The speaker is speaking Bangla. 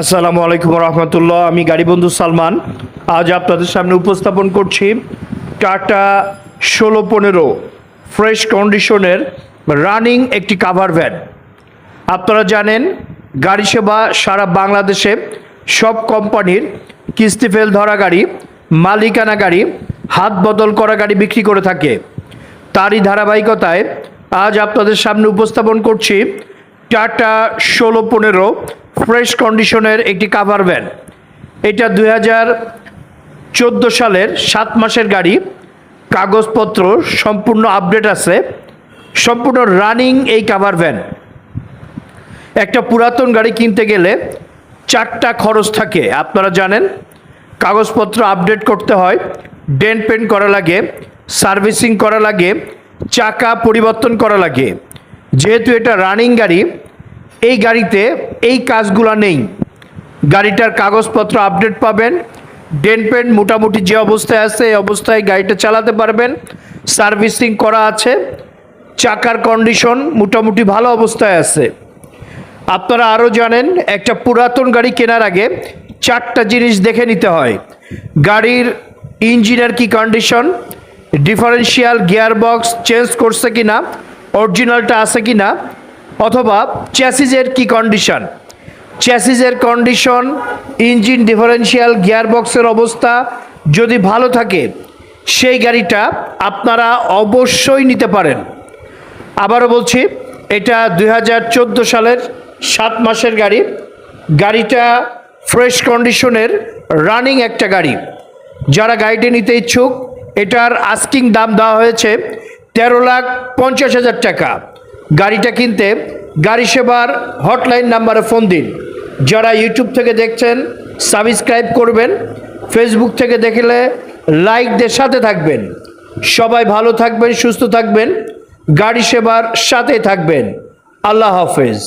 আসসালামু আলাইকুম রহমতুল্লাহ, আমি গাড়ি বন্ধু সালমান। আজ আপনাদের সামনে উপস্থাপন করছি টাটা ষোলো পনেরো ফ্রেশ কন্ডিশনের রানিং একটি কাভার ভ্যান আপনারা জানেন, গাড়ি সেবা সারা বাংলাদেশে সব কোম্পানির কিস্তি ফেল ধরা গাড়ি, মালিকানা গাড়ি, হাত বদল করা গাড়ি বিক্রি করে থাকে। তারই ধারাবাহিকতায় আজ আপনাদের সামনে উপস্থাপন করছি টাটা ষোলো পনেরো ফ্রেশ কন্ডিশনের একটি কাভার ভ্যান এটা দুই চোদ্দ সালের সাত মাসের গাড়ি। কাগজপত্র সম্পূর্ণ আপডেট আছে। সম্পূর্ণ রানিং এই কাভার ভ্যান একটা পুরাতন গাড়ি কিনতে গেলে চারটা খরচ থাকে, আপনারা জানেন। কাগজপত্র আপডেট করতে হয়, ডেন পেন্ট করা লাগে, সার্ভিসিং করা লাগে, চাকা পরিবর্তন করা লাগে। যেহেতু এটা রানিং গাড়ি, এই গাড়িতে এই কাজগুলো নেই। গাড়িটার কাগজপত্র আপডেট পাবেন। ডেন পেন্ট মোটামুটি যে অবস্থায় আছে এই অবস্থায় গাড়িটা চালাতে পারবেন। সার্ভিসিং করা আছে। চাকার কন্ডিশন মোটামুটি ভালো অবস্থায় আছে। আপনারা আরও জানেন, একটা পুরাতন গাড়ি কেনার আগে চারটা জিনিস দেখে নিতে হয়। গাড়ির ইঞ্জিনের কি condition differential gear box change করছে কি না অরিজিনালটা আছে কি না অথবা চ্যাসিজের কি কন্ডিশন চ্যাসিজের কন্ডিশন ইঞ্জিন ডিফারেন্সিয়াল গিয়ার বক্সের অবস্থা যদি ভালো থাকে, সেই গাড়িটা আপনারা অবশ্যই নিতে পারেন। আবারও বলছি, এটা দু হাজার চোদ্দ সালের সাত মাসের গাড়ি। গাড়িটা ফ্রেশ কন্ডিশনের রানিং একটা গাড়ি। যারা গাড়িটি নিতে ইচ্ছুক, এটার আস্কিং দাম দেওয়া হয়েছে তেরো লাখ পঞ্চাশ হাজার টাকা। গাড়িটা কিনতে গাড়ি সেবার হটলাইন নাম্বারে ফোন দিন। যারা ইউটিউব থেকে দেখছেন, সাবস্ক্রাইব করবেন, ফেসবুক থেকে দেখলে লাইক দিয়ে সাথে থাকবেন। সবাই ভালো থাকবেন, সুস্থ থাকবেন, গাড়ি সেবার সাথে থাকবেন। আল্লাহ হাফেজ।